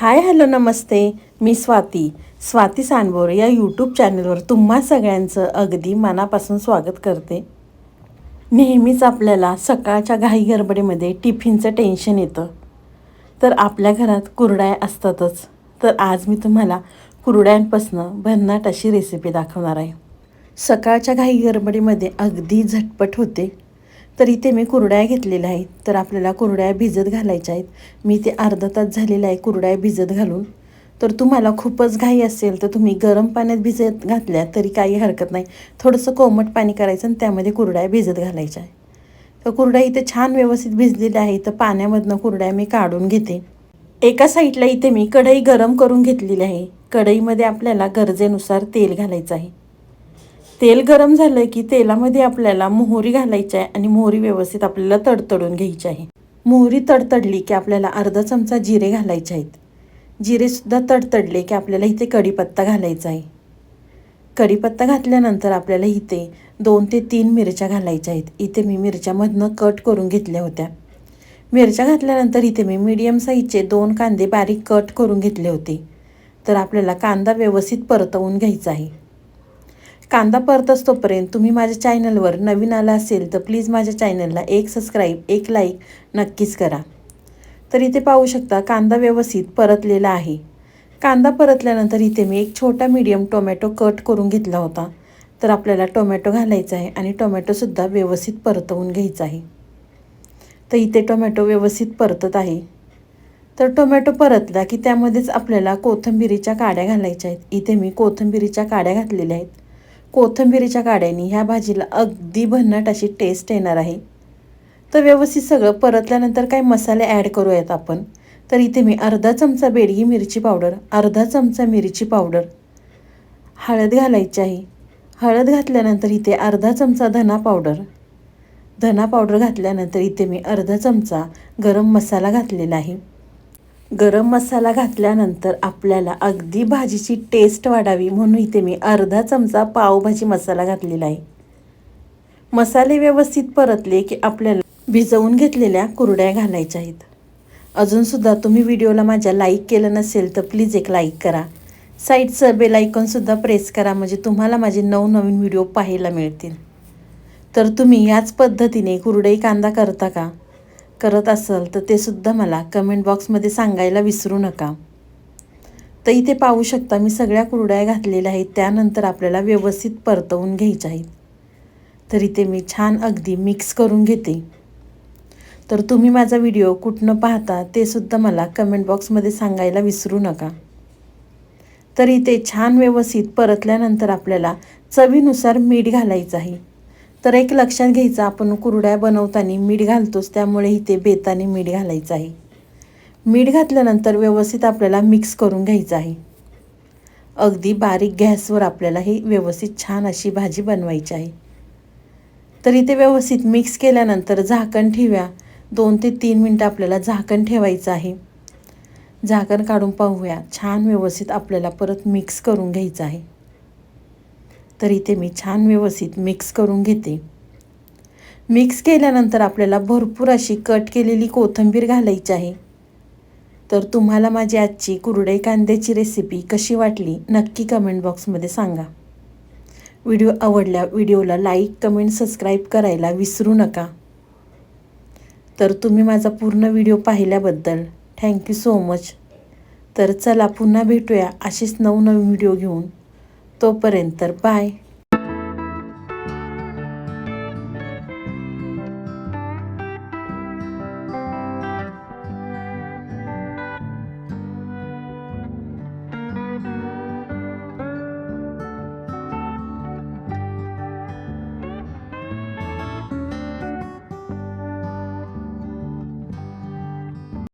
हाय hello नमस्ते. मी स्वाती. स्वाती सांडबोर या यूट्यूब चॅनलवर तुम्हा सगळ्यांचं अगदी मनापासून स्वागत करते. नेहमीच आपल्याला सकाळच्या घाई गडबडीमध्ये टिफिनचं टेन्शन येतं. तर आपल्या घरात कुरड्या असतातच. तर आज मी तुम्हाला कुरड्यांपासनं भन्नाट अशी रेसिपी दाखवणार आहे. सकाळच्या घाई गडबडीमध्ये अगदी झटपट होते. तर इथे मी कुरड्या घेतलेल्या आहेत. तर आपल्याला कुरड्या भिजत घालायच्या आहेत. मी ते अर्धा तास झालेलं आहे कुरड्या भिजत घालून. तर तुम्हाला खूपच घाई असेल तर तुम्ही गरम पाण्यात भिजत घातल्या तरी काही हरकत नाही. थोडंसं कोमट पाणी करायचं आणि त्यामध्ये कुरड्या भिजत घालायच्या आहे तर कुरड्या इथे छान व्यवस्थित भिजलेल्या आहे तर पाण्यामधनं कुरड्या मी काढून घेते. एका साईडला इथे मी कढई गरम करून घेतलेली आहे. कढईमध्ये आपल्याला गरजेनुसार तेल घालायचं आहे. तेल गरम झालं की तेलामध्ये आपल्याला मोहरी घालायची आहे आणि मोहरी व्यवस्थित आपल्याला तडतडून घ्यायची आहे. मोहरी तडतडली की आपल्याला अर्धा चमचा जिरे घालायचे आहेत. जिरेसुद्धा तडतडले की आपल्याला इथे कढीपत्ता घालायचा आहे. कढीपत्ता घातल्यानंतर आपल्याला इथे दोन ते तीन मिरच्या घालायच्या आहेत. इथे मी मिरच्यामधनं कट करून घेतल्या होत्या. मिरच्या घातल्यानंतर इथे मी मीडियम साईजचे दोन कांदे बारीक कट करून घेतले होते. तर आपल्याला कांदा व्यवस्थित परतवून घ्यायचा आहे. कांदा परत असतोपर्यंत तुम्ही माझ्या चॅनलवर नवीन आला असेल तर प्लीज माझ्या चॅनलला एक सबस्क्राईब एक लाईक नक्कीच करा. तर इथे पाहू शकता कांदा व्यवस्थित परतलेला आहे. कांदा परतल्यानंतर इथे मी एक छोटा मीडियम टोमॅटो कट करून घेतला होता. तर आपल्याला टोमॅटो घालायचा आहे आणि टोमॅटोसुद्धा व्यवस्थित परतवून घ्यायचा आहे. तर इथे टोमॅटो व्यवस्थित परतत आहे. तर टोमॅटो परतला की त्यामध्येच आपल्याला कोथिंबिरीच्या काड्या घालायच्या आहेत. इथे मी कोथिंबिरीच्या काड्या घातलेल्या आहेत. कोथिंबिरीच्या काड्याने ह्या भाजीला अगदी भन्नाट अशी टेस्ट येणार आहे. तर व्यवस्थित सगळं परतल्यानंतर काही मसाले ॲड करूयात आपण. तर इथे मी अर्धा चमचा बेडगी मिरची पावडर अर्धा चमचा मिरची पावडर. हळद घालायची आहे. हळद घातल्यानंतर इथे अर्धा चमचा धना पावडर. धना पावडर घातल्यानंतर इथे मी अर्धा चमचा गरम मसाला घातलेला आहे. गरम मसाला घातल्यानंतर आपल्याला अगदी भाजीची टेस्ट वाढावी म्हणून इथे मी अर्धा चमचा पावभाजी मसाला घातलेला आहे. मसाले व्यवस्थित परतले की आपल्याला भिजवून घेतलेल्या कुरड्या घालायच्या आहेत. अजूनसुद्धा तुम्ही व्हिडिओला माझ्या लाईक केलं नसेल तर प्लीज एक लाईक करा. साईडचं बेल आयकॉनसुद्धा प्रेस करा म्हणजे तुम्हाला माझे नवनवीन व्हिडिओ पाहायला मिळतील. तर तुम्ही याच पद्धतीने कुरडई कांदा करता का? करत असाल तर ते सुद्धा मला कमेंट बॉक्समध्ये सांगायला विसरू नका. तर इथे पाहू शकता मी सगळ्या कुरड्या घातलेल्या आहेत. त्यानंतर आपल्याला व्यवस्थित परतवून घ्यायच्या आहेत. तर इथे मी छान अगदी मिक्स करून घेते. तर तुम्ही माझा व्हिडिओ कुठनं पाहता ते सुद्धा मला कमेंट बॉक्समध्ये सांगायला विसरू नका. तर इथे छान व्यवस्थित परतल्यानंतर आपल्याला चवीनुसार मीठ घालायचं आहे. तर एक लक्षात घ्यायचं आपण कुरड्या बनवताना मीठ घालतोच त्यामुळे इथे बेताने मीठ घालायचं आहे. मीठ घातल्यानंतर व्यवस्थित आपल्याला मिक्स करून घ्यायचं आहे. अगदी बारीक गॅसवर आपल्याला ही व्यवस्थित छान अशी भाजी बनवायची आहे. तर इथे व्यवस्थित मिक्स केल्यानंतर झाकण ठेव्या दोन ते तीन मिनटं आपल्याला झाकण ठेवायचं आहे. झाकण काढून पाहूया. छान व्यवस्थित आपल्याला परत मिक्स करून घ्यायचं आहे. तर इथे मी छान व्यवस्थित मिक्स करून घेते. मिक्स केल्यानंतर आपल्याला भरपूर अशी कट केलेली कोथिंबीर घालायची आहे. तर तुम्हाला माझी आजची कुरडे कांद्याची रेसिपी कशी वाटली नक्की कमेंट बॉक्समध्ये सांगा. व्हिडिओ आवडल्या व्हिडिओला लाईक कमेंट सबस्क्राईब करायला विसरू नका. तर तुम्ही माझा पूर्ण व्हिडिओ पाहिल्याबद्दल थँक्यू सो मच तर चला पुन्हा भेटूया असेच नवनवीन व्हिडिओ घेऊन. तोपर्यंत बाय